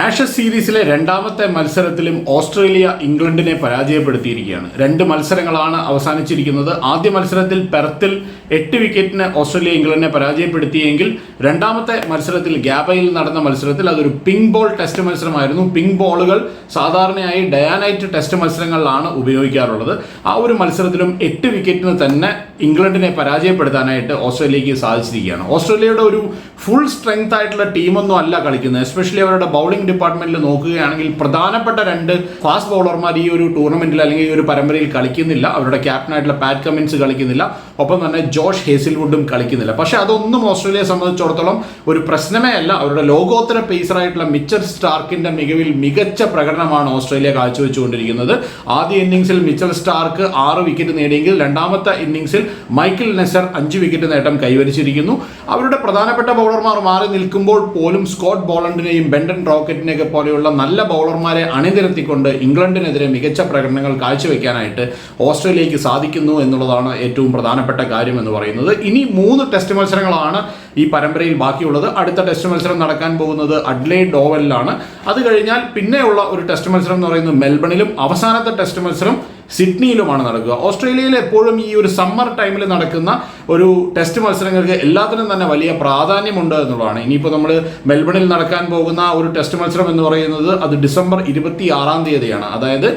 Ashes സീരീസിലെ രണ്ടാമത്തെ മത്സരത്തിലും ഓസ്ട്രേലിയ ഇംഗ്ലണ്ടിനെ പരാജയപ്പെടുത്തിയിരിക്കുകയാണ്. രണ്ട് മത്സരങ്ങളാണ് അവസാനിച്ചിരിക്കുന്നത്. ആദ്യ മത്സരത്തിൽ പെർത്തിൽ എട്ട് വിക്കറ്റിന് ഓസ്ട്രേലിയ ഇംഗ്ലണ്ടിനെ പരാജയപ്പെടുത്തിയെങ്കിൽ രണ്ടാമത്തെ മത്സരത്തിൽ ഗ്യാബയിൽ നടന്ന മത്സരത്തിൽ അതൊരു പിങ്ക് ബോൾ ടെസ്റ്റ് മത്സരമായിരുന്നു. പിങ്ക് ബോളുകൾ സാധാരണയായി ഡയാനൈറ്റ് ടെസ്റ്റ് മത്സരങ്ങളിലാണ് ഉപയോഗിക്കാറുള്ളത്. ആ ഒരു മത്സരത്തിലും എട്ട് വിക്കറ്റിന് തന്നെ ഇംഗ്ലണ്ടിനെ പരാജയപ്പെടുത്താനായിട്ട് ഓസ്ട്രേലിയക്ക് സാധിച്ചിരിക്കുകയാണ്. ഓസ്ട്രേലിയയുടെ ഒരു ഫുൾ സ്ട്രെങ്ത് ആയിട്ടുള്ള ടീമൊന്നും അല്ല കളിക്കുന്നത്. എസ്പെഷ്യലി അവരുടെ ബൗളിംഗ് ഡിപ്പാർട്ട്മെന്റിൽ നോക്കുകയാണെങ്കിൽ പ്രധാനപ്പെട്ട രണ്ട് ഫാസ്റ്റ് ബൗളർമാർ ഈ ഒരു ടൂർണമെന്റിൽ അല്ലെങ്കിൽ ഈ ഒരു പരമ്പരയിൽ കളിക്കുന്നില്ല. അവരുടെ ക്യാപ്റ്റനായിട്ടുള്ള പാറ്റ് കമിൻസ് കളിക്കുന്നില്ല. ഒപ്പം തന്നെ ജോഷ് ഹേസിൽവുഡും കളിക്കുന്നില്ല. പക്ഷെ അതൊന്നും ഓസ്ട്രേലിയയെ സംബന്ധിച്ചിടത്തോളം ഒരു പ്രശ്നമേ അല്ല. അവരുടെ ലോകോത്തര പേസറായിട്ടുള്ള മിച്ചർ സ്റ്റാർക്കിന്റെ മികവിൽ മികച്ച പ്രകടനമാണ് ഓസ്ട്രേലിയ കാഴ്ചവെച്ചുകൊണ്ടിരിക്കുന്നത്. ആദ്യ ഇന്നിംഗ്സിൽ മിച്ചൽ സ്റ്റാർക്ക് ആറ് വിക്കറ്റ് നേടിയെങ്കിൽ രണ്ടാമത്തെ ഇന്നിംഗ്സിൽ മൈക്കിൾ നെസർ അഞ്ച് വിക്കറ്റ് നേട്ടം കൈവരിച്ചിരിക്കുന്നു. അവരുടെ പ്രധാനപ്പെട്ട ബൗളർമാർ മാറി നിൽക്കുമ്പോൾ പോലും സ്കോട്ട് ബോളണ്ടിനെയും ബെൻഡൻ റോക്കറ്റിനെയൊക്കെ പോലെയുള്ള നല്ല ബൗളർമാരെ അണിനിരത്തിക്കൊണ്ട് ഇംഗ്ലണ്ടിനെതിരെ മികച്ച പ്രകടനങ്ങൾ കാഴ്ചവെക്കാനായിട്ട് ഓസ്ട്രേലിയക്ക് സാധിക്കുന്നു എന്നുള്ളതാണ് ഏറ്റവും പ്രധാനപ്പെട്ട കാര്യം എന്ന് പറയുന്നത്. ഇനി മൂന്ന് ടെസ്റ്റ് മത്സരങ്ങളാണ് ഈ പരമ്പരയിൽ ബാക്കിയുള്ളത്. അടുത്ത ടെസ്റ്റ് മത്സരം നടക്കാൻ പോകുന്നത് അഡ്ലൈഡ് ഡോവലിലാണ്. അത് കഴിഞ്ഞാൽ പിന്നെയുള്ള ഒരു ടെസ്റ്റ് മത്സരം എന്ന് പറയുന്നത് മെൽബണിലും അവസാനത്തെ ടെസ്റ്റ് മത്സരം സിഡ്നിയിലുമാണ് നടക്കുക. ഓസ്ട്രേലിയയിൽ എപ്പോഴും ഈ ഒരു സമ്മർ ടൈമിൽ നടക്കുന്ന ഒരു ടെസ്റ്റ് മത്സരങ്ങൾക്ക് എല്ലാത്തിനും തന്നെ വലിയ പ്രാധാന്യമുണ്ട് എന്നുള്ളതാണ്. ഇനിയിപ്പോൾ നമ്മൾ മെൽബണിൽ നടക്കാൻ പോകുന്ന ഒരു ടെസ്റ്റ് മത്സരം എന്ന് പറയുന്നത് അത് ഡിസംബർ ഇരുപത്തി ആറാം തീയതിയാണ്. അതായത്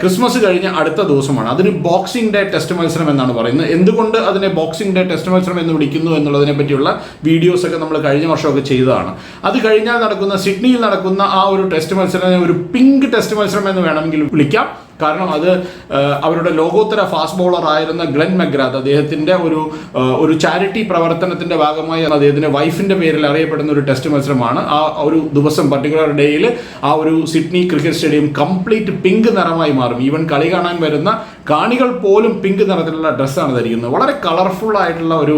ക്രിസ്മസ് കഴിഞ്ഞ അടുത്ത ദിവസമാണ്. അതിന് ബോക്സിംഗ് ഡേ ടെസ്റ്റ് മത്സരം എന്നാണ് പറയുന്നത്. എന്തുകൊണ്ട് അതിനെ ബോക്സിംഗ് ഡേ ടെസ്റ്റ് മത്സരം എന്ന് വിളിക്കുന്നു എന്നുള്ളതിനെ പറ്റിയുള്ള വീഡിയോസ് ഒക്കെ നമ്മൾ കഴിഞ്ഞ വർഷമൊക്കെ ചെയ്തതാണ്. അത് കഴിഞ്ഞാൽ നടക്കുന്ന സിഡ്നിയിൽ നടക്കുന്ന ആ ഒരു ടെസ്റ്റ് മത്സരം ഒരു പിങ്ക് ടെസ്റ്റ് മത്സരം എന്ന് വേണമെങ്കിൽ വിളിക്കാം. കാരണം അത് അവരുടെ ലോകോത്തര ഫാസ്റ്റ് ബോളർ ആയിരുന്ന ഗ്ലെൻ മെഗ്രാത്ത് അദ്ദേഹത്തിന്റെ ഒരു ഒരു ചാരിറ്റി പ്രവർത്തനത്തിന്റെ ഭാഗമായി അദ്ദേഹത്തിന്റെ വൈഫിന്റെ പേരിൽ അറിയപ്പെടുന്ന ഒരു ടെസ്റ്റ് മത്സരമാണ്. ആ ഒരു ദിവസം പർട്ടിക്കുലർ ഡേയിൽ ആ ഒരു Sydney cricket stadium complete pink നിറമായി മാറും. ഈവൻ കളി കാണാൻ വരുന്ന കാണികൾ പോലും പിങ്ക് നിറത്തിലുള്ള ഡ്രസ്സാണ് ധരിക്കുന്നത്. വളരെ കളർഫുൾ ആയിട്ടുള്ള ഒരു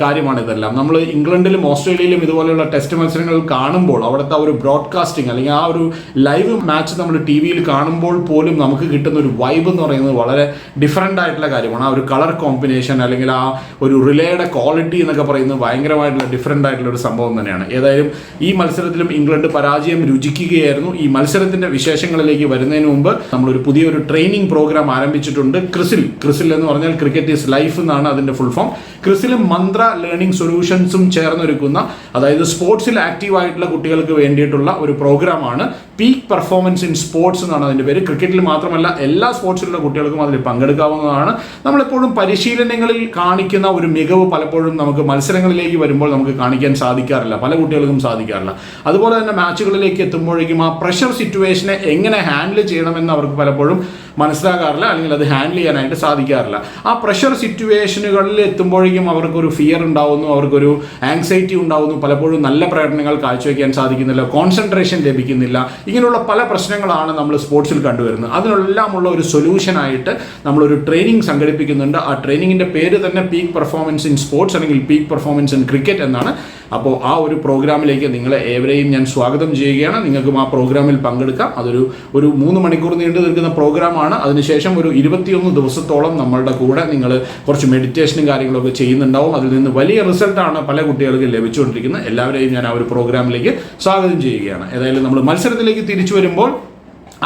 കാര്യമാണ് ഇതെല്ലാം. നമ്മൾ ഇംഗ്ലണ്ടിലും ഓസ്ട്രേലിയയിലും ഇതുപോലെയുള്ള ടെസ്റ്റ് മത്സരങ്ങൾ കാണുമ്പോൾ അവിടുത്തെ ഒരു ബ്രോഡ്കാസ്റ്റിംഗ് അല്ലെങ്കിൽ ആ ഒരു ലൈവ് മാച്ച് നമ്മൾ ടി വിയിൽ കാണുമ്പോൾ പോലും നമുക്ക് കിട്ടുന്ന ഒരു വൈബ് എന്ന് പറയുന്നത് വളരെ ഡിഫറെന്റ് ആയിട്ടുള്ള കാര്യമാണ്. ആ ഒരു കളർ കോമ്പിനേഷൻ അല്ലെങ്കിൽ ആ ഒരു റിലേയുടെ ക്വാളിറ്റി എന്നൊക്കെ പറയുന്നത് ഭയങ്കരമായിട്ടുള്ള ഡിഫറെന്റ് ആയിട്ടുള്ള ഒരു സംഭവം തന്നെയാണ്. ഏതായാലും ഈ മത്സരത്തിലും ഇംഗ്ലണ്ട് പരാജയം രുചിക്കുകയായിരുന്നു. ഈ മത്സരത്തിന്റെ വിശേഷങ്ങളിലേക്ക് വരുന്നതിന് മുമ്പ് നമ്മളൊരു പുതിയൊരു ട്രെയിനിങ് പ്രോഗ്രാം ആരംഭിച്ചിട്ടുണ്ട് ക്രിസിൽ. ക്രിസിൽ എന്ന് പറഞ്ഞാൽ ക്രിക്കറ്റ് ഈസ് ലൈഫ് എന്നാണ് അതിന്റെ ഫുൾ ഫോം ക്രിസിലും മന്ത്ര ലേണിംഗ് സൊല്യൂഷൻസും ചേർന്നൊരുക്കുന്ന അതായത് സ്പോർട്സിൽ ആക്റ്റീവ് ആയിട്ടുള്ള കുട്ടികൾക്ക് വേണ്ടിയിട്ടുള്ള ഒരു പ്രോഗ്രാമാണ് പീക്ക് പെർഫോമൻസ് ഇൻ സ്പോർട്സ് എന്നാണ് അതിന്റെ പേര്. ക്രിക്കറ്റിൽ മാത്രമല്ല എല്ലാ സ്പോർട്സിലുള്ള കുട്ടികൾക്കും അതിൽ പങ്കെടുക്കാവുന്നതാണ്. നമ്മളെപ്പോഴും പരിശീലനങ്ങളിൽ കാണിക്കുന്ന ഒരു മികവ് പലപ്പോഴും നമുക്ക് മത്സരങ്ങളിലേക്ക് വരുമ്പോൾ നമുക്ക് കാണിക്കാൻ സാധിക്കാറില്ല. പല കുട്ടികൾക്കും സാധിക്കാറില്ല. അതുപോലെ തന്നെ മാച്ചുകളിലേക്ക് എത്തുമ്പോഴേക്കും ആ പ്രഷർ സിറ്റുവേഷനെ എങ്ങനെ ഹാൻഡിൽ ചെയ്യണമെന്ന് അവർക്ക് പലപ്പോഴും മനസ്സിലാകാറില്ല അല്ലെങ്കിൽ അത് ഹാൻഡിൽ ചെയ്യാനായിട്ട് സാധിക്കാറില്ല. ആ പ്രഷർ സിറ്റുവേഷനുകളിൽ എത്തുമ്പോഴേക്കും അവർക്കൊരു ഫിയർ ഉണ്ടാവുന്നു അവർക്കൊരു ആങ്സൈറ്റി ഉണ്ടാവുന്നു. പലപ്പോഴും നല്ല പ്രകടനങ്ങൾ കാഴ്ചവെക്കാൻ സാധിക്കുന്നില്ല കോൺസെൻട്രേഷൻ ലഭിക്കുന്നില്ല. ഇങ്ങനെയുള്ള പല പ്രശ്നങ്ങളാണ് നമ്മൾ സ്പോർട്സിൽ കണ്ടുവരുന്നത്. അതിനെല്ലാമുള്ള ഒരു സൊല്യൂഷനായിട്ട് നമ്മളൊരു ട്രെയിനിങ് സംഘടിപ്പിക്കുന്നുണ്ട്. ആ ട്രെയിനിങ്ങിന്റെ പേര് തന്നെ പീക്ക് പെർഫോമൻസ് ഇൻ സ്പോർട്സ് അല്ലെങ്കിൽ പീക്ക് പെർഫോമൻസ് ഇൻ ക്രിക്കറ്റ് എന്നാണ്. അപ്പോൾ ആ ഒരു പ്രോഗ്രാമിലേക്ക് നിങ്ങളെ ഏവരെയും ഞാൻ സ്വാഗതം ചെയ്യുകയാണ്. നിങ്ങൾക്കും ആ പ്രോഗ്രാമിൽ പങ്കെടുക്കാം. അതൊരു ഒരു മൂന്ന് മണിക്കൂർ നീണ്ടു നിൽക്കുന്ന പ്രോഗ്രാമാണ്. അതിനുശേഷം ഒരു ഇരുപത്തിയൊന്ന് ദിവസത്തോളം നമ്മളുടെ കൂടെ നിങ്ങൾ കുറച്ച് മെഡിറ്റേഷനും കാര്യങ്ങളൊക്കെ ചെയ്യുന്നുണ്ടാവും. അതിൽ നിന്ന് വലിയ റിസൾട്ടാണ് പല കുട്ടികൾക്ക് ലഭിച്ചുകൊണ്ടിരിക്കുന്നത്. എല്ലാവരെയും ഞാൻ ആ ഒരു പ്രോഗ്രാമിലേക്ക് സ്വാഗതം ചെയ്യുകയാണ്. ഏതായാലും നമ്മൾ മത്സരത്തിലേക്ക് തിരിച്ചു വരുമ്പോൾ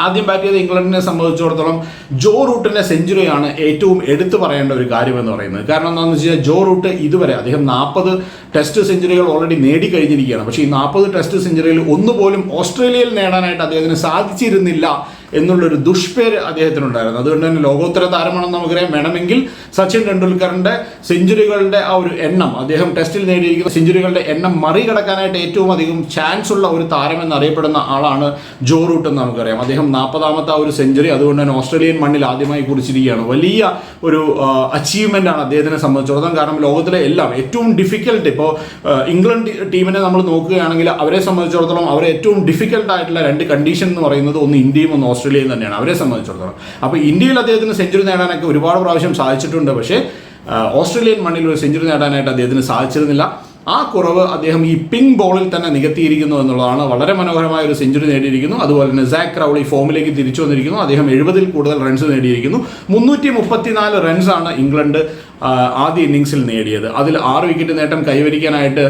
ആദ്യം ബാറ്റ് ചെയ്ത ഇംഗ്ലണ്ടിനെ സംബന്ധിച്ചിടത്തോളം ജോ റൂട്ടിന്റെ സെഞ്ചുറിയാണ് ഏറ്റവും എടുത്തു പറയേണ്ട ഒരു കാര്യം എന്ന് പറയുന്നത്. കാരണം എന്താണെന്ന് വെച്ച് കഴിഞ്ഞാൽ ജോ റൂട്ട് ഇതുവരെ അദ്ദേഹം നാൽപ്പത് ടെസ്റ്റ് സെഞ്ചുറികൾ ഓൾറെഡി നേടിക്കഴിഞ്ഞിരിക്കുകയാണ്. പക്ഷേ ഈ നാൽപ്പത് ടെസ്റ്റ് സെഞ്ചുറിയിൽ ഒന്നുപോലും ഓസ്ട്രേലിയയിൽ നേടാനായിട്ട് അദ്ദേഹത്തിന് സാധിച്ചിരുന്നില്ല എന്നുള്ളൊരു ദുഷ്പേര് അദ്ദേഹത്തിനുണ്ടായിരുന്നു. അതുകൊണ്ട് തന്നെ ലോകോത്തര താരമാണെന്ന് നമുക്കറിയാം. വേണമെങ്കിൽ സച്ചിൻ ടെണ്ടുൽക്കറിന്റെ സെഞ്ചുറികളുടെ ആ ഒരു എണ്ണം അദ്ദേഹം ടെസ്റ്റിൽ നേടിയിരിക്കുന്ന സെഞ്ചുറികളുടെ എണ്ണം മറികടക്കാനായിട്ട് ഏറ്റവും അധികം ചാൻസ് ഉള്ള ഒരു താരം എന്നറിയപ്പെടുന്ന ആളാണ് ജോ റൂട്ട് എന്ന് നമുക്കറിയാം. അദ്ദേഹം നാൽപ്പതാമത്തെ ആ ഒരു സെഞ്ചുറി അതുകൊണ്ട് തന്നെ ഓസ്ട്രേലിയൻ മണ്ണിൽ ആദ്യമായി കുറിച്ചിരിക്കുകയാണ്. വലിയ ഒരു അച്ചീവ്മെന്റ് ആണ് അദ്ദേഹത്തിനെ സംബന്ധിച്ചിടത്തോളം. കാരണം ലോകത്തിലെ എല്ലാം ഏറ്റവും ഡിഫിക്കൽട്ട് ഇപ്പോൾ ഇംഗ്ലണ്ട് ടീമിനെ നമ്മൾ നോക്കുകയാണെങ്കിൽ അവരെ സംബന്ധിച്ചിടത്തോളം അവരെ ഏറ്റവും ഡിഫിക്കൽട്ട് ആയിട്ടുള്ള രണ്ട് കണ്ടീഷൻ എന്ന് പറയുന്നത് ഒന്ന് ഇന്ത്യയും ഒന്ന് ഓസ്ട്രേലിയയും തന്നെയാണ്. അവരെ സംബന്ധിച്ചിടത്തോളം. അപ്പോൾ ഇന്ത്യയിൽ അദ്ദേഹത്തിന് സെഞ്ചുറി നേടാനൊക്കെ ഒരുപാട് പ്രാവശ്യം സാധിച്ചിട്ടുണ്ട്. പക്ഷേ ഓസ്ട്രേലിയൻ മണ്ണിൽ ഒരു സെഞ്ചുറി നേടാനായിട്ട് അദ്ദേഹത്തിന് സാധിച്ചിരുന്നില്ല. ആ കുറവ് അദ്ദേഹം ഈ പിങ്ക് ബോളിൽ തന്നെ നികത്തിയിരിക്കുന്നു എന്നുള്ളതാണ് വളരെ മനോഹരമായ ഒരു സെഞ്ചുറി നേടിയിരിക്കുന്നു. അതുപോലെ തന്നെ സാക് ക്രൗളി ഫോമിലേക്ക് തിരിച്ചു വന്നിരിക്കുന്നു. അദ്ദേഹം എഴുപതിൽ കൂടുതൽ റൺസ് നേടിയിരിക്കുന്നു. മുന്നൂറ്റി മുപ്പത്തിനാല് റൺസാണ് ഇംഗ്ലണ്ട് ആദ്യ ഇന്നിങ്സിൽ നേടിയത്. അതിൽ ആറ് വിക്കറ്റ് നേട്ടം കൈവരിക്കാനായിട്ട്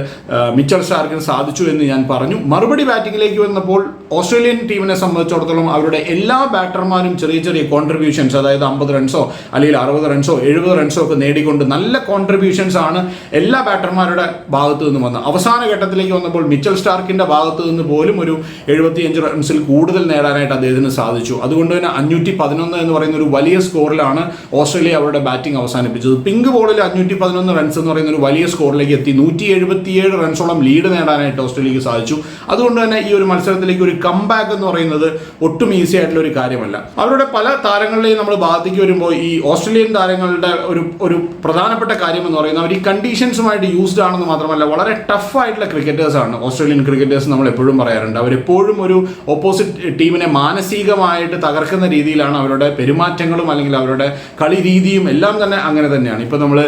മിച്ചൽ സ്റ്റാർക്കിന് സാധിച്ചു എന്ന് ഞാൻ പറഞ്ഞു. മറുപടി ബാറ്റിങ്ങിലേക്ക് വന്നപ്പോൾ ഓസ്ട്രേലിയൻ ടീമിനെ സംബന്ധിച്ചിടത്തോളം അവരുടെ എല്ലാ ബാറ്റർമാരും ചെറിയ ചെറിയ കോൺട്രിബ്യൂഷൻസ് അതായത് അമ്പത് റൺസോ അല്ലെങ്കിൽ അറുപത് റൺസോ എഴുപത് റൺസോ ഒക്കെ നേടിക്കൊണ്ട് നല്ല കോൺട്രിബ്യൂഷൻസ് ആണ് എല്ലാ ബാറ്റർമാരുടെ ഭാഗത്തു നിന്നും വന്നത്. അവസാന ഘട്ടത്തിലേക്ക് വന്നപ്പോൾ മിച്ചൽ സ്റ്റാർക്കിന്റെ ഭാഗത്തു നിന്ന് പോലും ഒരു എഴുപത്തിയഞ്ച് റൺസിൽ കൂടുതൽ നേടാനായിട്ട് അദ്ദേഹത്തിന് സാധിച്ചു. അതുകൊണ്ട് തന്നെ അഞ്ഞൂറ്റി പതിനൊന്ന് എന്ന് പറയുന്ന ഒരു വലിയ സ്കോറിലാണ് ഓസ്ട്രേലിയ അവരുടെ ബാറ്റിംഗ് അവസാനിപ്പിച്ചത്. പിങ്ക് ബോളിൽ അഞ്ഞൂറ്റി പതിനൊന്ന് റൺസ് എന്ന് പറയുന്ന ഒരു വലിയ സ്കോറിലേക്ക് എത്തി. നൂറ്റി എഴുപത്തിയേഴ് റൺസോളം ലീഡ് നേടാനായിട്ട് ഓസ്ട്രേലിയക്ക് സാധിച്ചു. അതുകൊണ്ട് തന്നെ ഈ ഒരു മത്സരത്തിലേക്ക് ഒരു കംബാക്ക് എന്ന് പറയുന്നത് ഒട്ടും ഈസി ആയിട്ടുള്ള ഒരു കാര്യമല്ല. അവരുടെ പല താരങ്ങളെയും നമ്മൾ ബാധിക്ക് വരുമ്പോൾ ഈ ഓസ്ട്രേലിയൻ താരങ്ങളുടെ ഒരു ഒരു പ്രധാനപ്പെട്ട കാര്യം എന്ന് പറയുന്നത് അവർ ഈ കണ്ടീഷൻസുമായിട്ട് യൂസ്ഡ് ആണെന്ന് മാത്രമല്ല വളരെ ടഫ് ആയിട്ടുള്ള ക്രിക്കറ്റേഴ്സ് ആണ്. ഓസ്ട്രേലിയൻ ക്രിക്കറ്റേഴ്സ് നമ്മൾ എപ്പോഴും പറയാറുണ്ട്. അവരെപ്പോഴും ഒരു ഓപ്പോസിറ്റ് ടീമിനെ മാനസികമായിട്ട് തകർക്കുന്ന രീതിയിലാണ് അവരുടെ പെരുമാറ്റങ്ങളും അല്ലെങ്കിൽ അവരുടെ കളി രീതിയും എല്ലാം തന്നെ അങ്ങനെ തന്നെയാണ്. ഇപ്പോൾ നമ്മൾ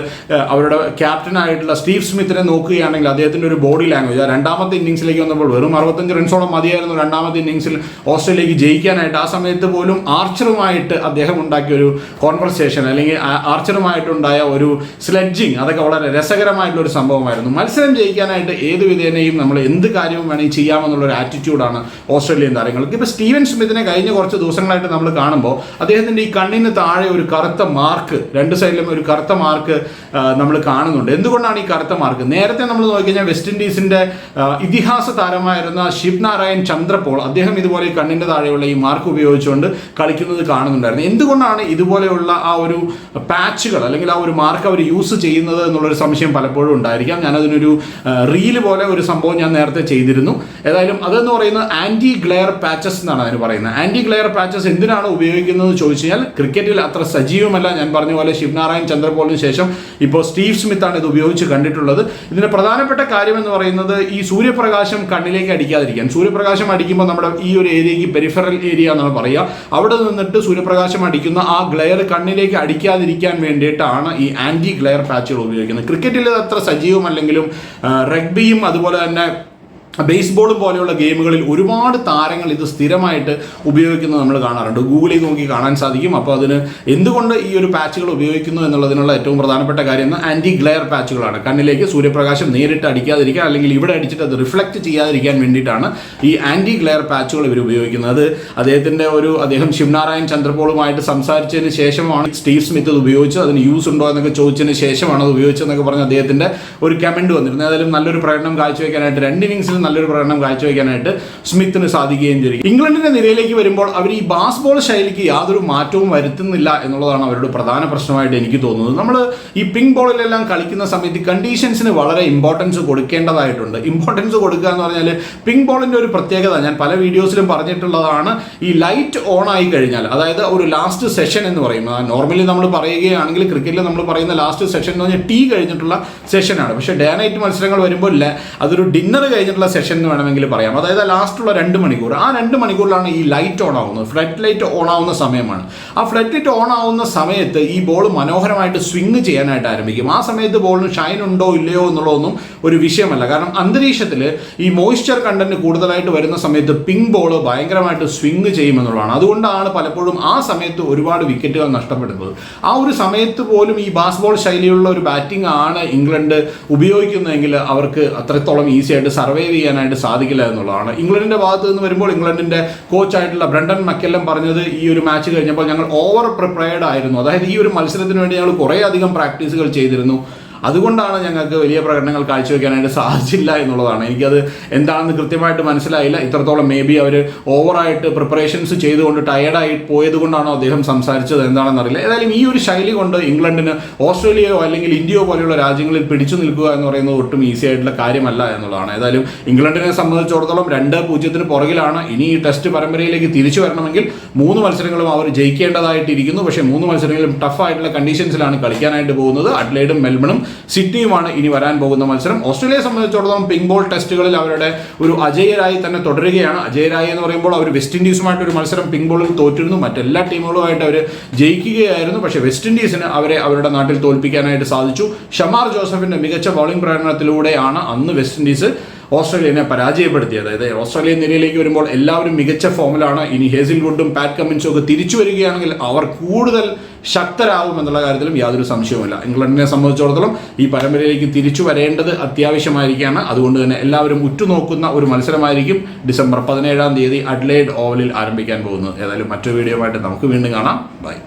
അവരുടെ ക്യാപ്റ്റൻ ആയിട്ടുള്ള സ്റ്റീവ് സ്മിത്തിനെ നോക്കുകയാണെങ്കിൽ അദ്ദേഹത്തിന്റെ ഒരു ബോഡി ലാംഗ്വേജ് രണ്ടാമത്തെ ഇന്നിങ്സിലേക്ക് വന്നപ്പോൾ വെറും അറുപത്തഞ്ച് റൺസോളം മതിയായിരുന്നു. രണ്ടാമത്തെ ഇന്നിങ്സിൽ ഓസ്ട്രേലിയക്ക് ജയിക്കാനായിട്ട് ആ സമയത്ത് പോലും ആർച്ചറുമായിട്ട് അദ്ദേഹം ഉണ്ടാക്കിയ ഒരു കോൺവെർസേഷൻ അല്ലെങ്കിൽ ആർച്ചറുമായിട്ടുണ്ടായ ഒരു സ്ലെഡ്ജിങ് അതൊക്കെ വളരെ രസകരമായിട്ടുള്ള ഒരു സംഭവമായിരുന്നു. മത്സരം ജയിക്കാനായിട്ട് ഏത് വിധേനയും നമ്മൾ എന്ത് കാര്യവും വേണമെങ്കിൽ ചെയ്യാമെന്നുള്ള ഒരു ആറ്റിറ്റ്യൂഡാണ് ഓസ്ട്രേലിയൻ താരങ്ങൾക്ക്. ഇപ്പോൾ സ്റ്റീവൻ സ്മിത്തിനെ കഴിഞ്ഞ കുറച്ച് ദിവസങ്ങളായിട്ട് നമ്മൾ കാണുമ്പോൾ അദ്ദേഹത്തിന്റെ ഈ കണ്ണിന് താഴെ ഒരു കറുത്ത മാർക്ക് രണ്ട് സൈഡിലും ഒരു കറുത്ത മാർക്ക് നമ്മൾ കാണുന്നുണ്ട്. എന്തുകൊണ്ടാണ് ഈ കറുത്ത മാർക്ക്? നേരത്തെ നമ്മൾ നോക്കിക്കഴിഞ്ഞാൽ വെസ്റ്റ് ഇൻഡീസിന്റെ ഇതിഹാസ താരമായിരുന്ന ശിവ് നാരായൺ ചന്ദ്രപോൾ അദ്ദേഹം ഇതുപോലെ ഈ കണ്ണിന്റെ താഴെയുള്ള ഈ മാർക്ക് ഉപയോഗിച്ചുകൊണ്ട് കളിക്കുന്നത് കാണുന്നുണ്ടായിരുന്നു. എന്തുകൊണ്ടാണ് ഇതുപോലെയുള്ള ആ ഒരു പാച്ചുകൾ അല്ലെങ്കിൽ ആ ഒരു മാർക്ക് അവർ യൂസ് ചെയ്യുന്നത് എന്നുള്ളൊരു സംശയം പലപ്പോഴും ഉണ്ടായിരിക്കാം. ഞാനതിനൊരു റീൽ പോലെ ഒരു സംഭവം ഞാൻ നേരത്തെ ചെയ്തിരുന്നു. ഏതായാലും അതെന്ന് പറയുന്നത് ആന്റി ഗ്ലെയർ പാച്ചസ് എന്നാണ് അതിന് പറയുന്നത്. ആന്റി ഗ്ലെയർ പാച്ചസ് എന്തിനാണ് ഉപയോഗിക്കുന്നത് ചോദിച്ചു കഴിഞ്ഞാൽ ക്രിക്കറ്റിൽ അത്ര സജീവമല്ല. ഞാൻ പറഞ്ഞ പോലെ ശിവനാരായൺ ചന്ദ്രപോളിന് ശേഷം ഇപ്പോൾ സ്റ്റീവ് സ്മിത്താണ് ഇത് ഉപയോഗിച്ച് കണ്ടിട്ടുള്ളത്. ഇതിന്റെ പ്രധാനപ്പെട്ട കാര്യം എന്ന് പറയുന്നത് ഈ സൂര്യപ്രകാശം കണ്ണിലേക്ക് അടിക്കാതിരിക്കാൻ. സൂര്യപ്രകാശം അടിക്കുമ്പോൾ നമ്മുടെ ഈ ഒരു ഏരിയയ്ക്ക് പെരിഫറൽ ഏരിയ എന്നാണ് പറയുക. അവിടെ നിന്നിട്ട് സൂര്യപ്രകാശം അടിക്കുന്ന ആ ഗ്ലെയർ കണ്ണിലേക്ക് അടിക്കാതിരിക്കാൻ വേണ്ടിയിട്ടാണ് ഈ ആന്റി ഗ്ലെയർ പാച്ചുകൾ ഉപയോഗിക്കുന്നത്. ക്രിക്കറ്റിൽ അത്ര സജീവമല്ലെങ്കിലും റഗ്ബിയും അതുപോലെ തന്നെ ബേസ്ബോളും പോലെയുള്ള ഗെയിമുകളിൽ ഒരുപാട് താരങ്ങൾ ഇത് സ്ഥിരമായിട്ട് ഉപയോഗിക്കുന്നത് നമ്മൾ കാണാറുണ്ട്. ഗൂഗിളിൽ നോക്കി കാണാൻ സാധിക്കും. അപ്പോൾ അതിന് എന്തുകൊണ്ട് ഈ ഒരു പാച്ചുകൾ ഉപയോഗിക്കുന്നു എന്നുള്ളതിനുള്ള ഏറ്റവും പ്രധാനപ്പെട്ട കാര്യം ആന്റി ഗ്ലെയർ പാച്ചുകളാണ് കണ്ണിലേക്ക് സൂര്യപ്രകാശം നേരിട്ട് അടിക്കാതിരിക്കാൻ അല്ലെങ്കിൽ ഇവിടെ അടിച്ചിട്ട് അത് റിഫ്ലക്റ്റ് ചെയ്യാതിരിക്കാൻ വേണ്ടിയിട്ടാണ് ഈ ആന്റി ഗ്ലെയർ പാച്ചുകൾ ഇവർ ഉപയോഗിക്കുന്നത്. അത് അദ്ദേഹത്തിന്റെ ഒരു അദ്ദേഹം ശിവനാരായൺ ചന്ദ്രപോളുമായിട്ട് സംസാരിച്ചതിന് ശേഷമാണ് സ്റ്റീവ് സ്മിത്ത് ഇത് ഉപയോഗിച്ചത്. അതിന് യൂസ് ഉണ്ടോ എന്നൊക്കെ ചോദിച്ചതിന് ശേഷമാണ് അത് ഉപയോഗിച്ചതെന്നൊക്കെ പറഞ്ഞ് അദ്ദേഹത്തിന്റെ ഒരു കമന്റ് വന്നിരുന്നത്. ഏതായാലും നല്ലൊരു പ്രകടനം കാഴ്ചവെക്കാനായിട്ട് രണ്ട് ഇന്നിങ്സിൽ നല്ലൊരു പ്രകടനം കാഴ്ചവെക്കാനായിട്ട് സ്മിത്തിന് സാധിക്കുകയും ചെയ്യും ഇംഗ്ലണ്ടിന്റെ നിരയിലേക്ക് വരുമ്പോൾ അവർ ഈ ബാസ് ബോൾ ശൈലിക്ക് യാതൊരു മാറ്റവും വരുത്തുന്നില്ല എന്നുള്ളതാണ് അവരുടെ പ്രധാന പ്രശ്നമായിട്ട് എനിക്ക് തോന്നുന്നത്. നമ്മൾ ഈ പിങ്ക് ബോളിലെല്ലാം കളിക്കുന്ന സമയത്ത് കണ്ടീഷൻസിന് വളരെ ഇമ്പോർട്ടൻസ് കൊടുക്കേണ്ടതായിട്ടുണ്ട്. ഇമ്പോർട്ടൻസ് കൊടുക്കുക എന്ന് പറഞ്ഞാൽ പിങ്ക് ബോളിന്റെ ഒരു പ്രത്യേകത ഞാൻ പല വീഡിയോസിലും പറഞ്ഞിട്ടുള്ളതാണ് ഈ ലൈറ്റ് ഓൺ ആയി കഴിഞ്ഞാൽ അതായത് ഒരു ലാസ്റ്റ് സെഷൻ എന്ന് പറയുന്നത്. നോർമലി നമ്മൾ പറയുകയാണെങ്കിൽ ക്രിക്കറ്റിൽ നമ്മൾ പറയുന്ന ലാസ്റ്റ് സെഷൻ എന്ന് പറഞ്ഞാൽ ടീ കഴിഞ്ഞിട്ടുള്ള സെഷനാണ് പക്ഷേ ഡേ നൈറ്റ് മത്സരങ്ങൾ വരുമ്പോൾ അതൊരു ഡിന്നർ കഴിഞ്ഞിട്ടുള്ള സെഷൻ എന്ന് വേണമെങ്കിൽ പറയാം. അതായത് ലാസ്റ്റുള്ള രണ്ട് മണിക്കൂർ. ആ രണ്ട് മണിക്കൂറിലാണ് ഈ ലൈറ്റ് ഓൺ ആവുന്നത്. ഫ്ലഡ് ലൈറ്റ് ഓൺ ആവുന്ന സമയമാണ്. ആ ഫ്ലഡ് ലൈറ്റ് ഓൺ ആവുന്ന സമയത്ത് ഈ ബോൾ മനോഹരമായിട്ട് സ്വിങ് ചെയ്യാനായിട്ട് ആരംഭിക്കും. ആ സമയത്ത് ബോളിന് ഷൈൻ ഉണ്ടോ ഇല്ലയോ എന്നുള്ളതൊന്നും ഒരു വിഷയമല്ല. കാരണം അന്തരീക്ഷത്തിൽ ഈ മോയ്സ്ചർ കണ്ടന്റ് കൂടുതലായിട്ട് വരുന്ന സമയത്ത് പിങ്ക് ബോൾ ഭയങ്കരമായിട്ട് സ്വിങ് ചെയ്യുമെന്നുള്ളതാണ് അതുകൊണ്ടാണ് പലപ്പോഴും ആ സമയത്ത് ഒരുപാട് വിക്കറ്റുകൾ നഷ്ടപ്പെടുന്നത്. ആ ഒരു സമയത്ത് പോലും ഈ ബാസ്ബോൾ ശൈലിയുള്ള ഒരു ബാറ്റിംഗ് ആണ് ഇംഗ്ലണ്ട് ഉപയോഗിക്കുന്നതെങ്കിൽ അവർക്ക് അത്രത്തോളം ഈസി ആയിട്ട് സർവൈവ് ചെയ്യാനായിട്ട് സാധിക്കില്ല എന്നുള്ളതാണ്. ഇംഗ്ലണ്ടിന്റെ ഭാഗത്ത് നിന്ന് വരുമ്പോൾ ഇംഗ്ലണ്ടിന്റെ കോച്ചായിട്ടുള്ള ബ്രണ്ടൻ മക്കെല്ലാം പറഞ്ഞത് ഈ ഒരു മാച്ച് കഴിഞ്ഞപ്പോൾ ഞങ്ങൾ ഓവർ പ്രിപ്പയർഡ് ആയിരുന്നു. അതായത് ഈ ഒരു മത്സരത്തിന് വേണ്ടി ഞങ്ങൾ കുറേ അധികം പ്രാക്ടീസുകൾ ചെയ്തിരുന്നു. അതുകൊണ്ടാണ് ഞങ്ങൾക്ക് വലിയ പ്രകടനങ്ങൾ കാഴ്ചവെക്കാനായിട്ട് സാധിച്ചില്ല എന്നുള്ളതാണ്. എനിക്കത് എന്താണെന്ന് കൃത്യമായിട്ട് മനസ്സിലായില്ല. ഇത്രത്തോളം മേ ബി അവർ ഓവറായിട്ട് പ്രിപ്പറേഷൻസ് ചെയ്തുകൊണ്ട് ടയർഡായി പോയത് കൊണ്ടാണോ അദ്ദേഹം സംസാരിച്ചത് എന്താണെന്ന് അറിയില്ല. ഏതായാലും ഈ ഒരു ശൈലി കൊണ്ട് ഇംഗ്ലണ്ടിന് ഓസ്ട്രേലിയയോ അല്ലെങ്കിൽ ഇന്ത്യയോ പോലെയുള്ള രാജ്യങ്ങളിൽ പിടിച്ചു നിൽക്കുക എന്ന് പറയുന്നത് ഒട്ടും ഈസി ആയിട്ടുള്ള കാര്യമല്ല എന്നുള്ളതാണ്. ഏതായാലും ഇംഗ്ലണ്ടിനെ സംബന്ധിച്ചിടത്തോളം രണ്ട് പൂജ്യത്തിന് പുറകിലാണ്. ഇനി ഈ ടെസ്റ്റ് പരമ്പരയിലേക്ക് തിരിച്ചു വരണമെങ്കിൽ മൂന്ന് മത്സരങ്ങളും അവർ ജയിക്കേണ്ടതായിട്ടിരിക്കുന്നു. പക്ഷേ മൂന്ന് മത്സരങ്ങളിലും ടഫ് ആയിട്ടുള്ള കണ്ടീഷൻസിലാണ് കളിക്കാനായിട്ട് പോകുന്നത്. അഡ്ലൈഡും മെൽബണും സിറ്റിയുമാണ് ഇനി വരാൻ പോകുന്ന മത്സരം. ഓസ്ട്രേലിയയെ സംബന്ധിച്ചിടത്തോളം പിങ്ക് ബോൾ ടെസ്റ്റുകളിൽ അവരുടെ ഒരു അജയരായി തന്നെ തുടരുകയാണ്. അജയരായി എന്ന് പറയുമ്പോൾ അവർ വെസ്റ്റ് ഇൻഡീസുമായിട്ട് ഒരു മത്സരം പിങ്ക് ബോളിൽ തോറ്റിരുന്നു. മറ്റെല്ലാ ടീമുകളുമായിട്ട് അവർ ജയിക്കുകയായിരുന്നു. പക്ഷേ വെസ്റ്റ് ഇൻഡീസിന് അവരെ അവരുടെ നാട്ടിൽ തോൽപ്പിക്കാനായിട്ട് സാധിച്ചു. ഷമാർ ജോസഫിന്റെ മികച്ച ബൗളിംഗ് പ്രകടനത്തിലൂടെയാണ് അന്ന് വെസ്റ്റ് ഇൻഡീസ് ഓസ്ട്രേലിയനെ പരാജയപ്പെടുത്തി അതായത് ഓസ്ട്രേലിയൻ നിരയിലേക്ക് വരുമ്പോൾ എല്ലാവരും മികച്ച ഫോമിലാണ്. ഇനി ഹേസിൽവുഡും പാറ്റ് കമ്മിൻസും ഒക്കെ തിരിച്ചു വരികയാണെങ്കിൽ അവർ കൂടുതൽ ശക്തരാകും എന്നുള്ള കാര്യത്തിലും യാതൊരു സംശയവുമില്ല. ഇംഗ്ലണ്ടിനെ സംബന്ധിച്ചിടത്തോളം ഈ പരമ്പരയിലേക്ക് തിരിച്ചു വരേണ്ടത് അത്യാവശ്യമായിരിക്കുകയാണ്. അതുകൊണ്ട് തന്നെ എല്ലാവരും ഉറ്റുനോക്കുന്ന ഒരു മത്സരമായിരിക്കും ഡിസംബർ പതിനേഴാം തീയതി അഡ്ലൈഡ് ഓവലിൽ ആരംഭിക്കാൻ പോകുന്നത്. ഏതായാലും മറ്റൊരു വീഡിയോ ആയിട്ട് നമുക്ക് വീണ്ടും കാണാം. ബൈ.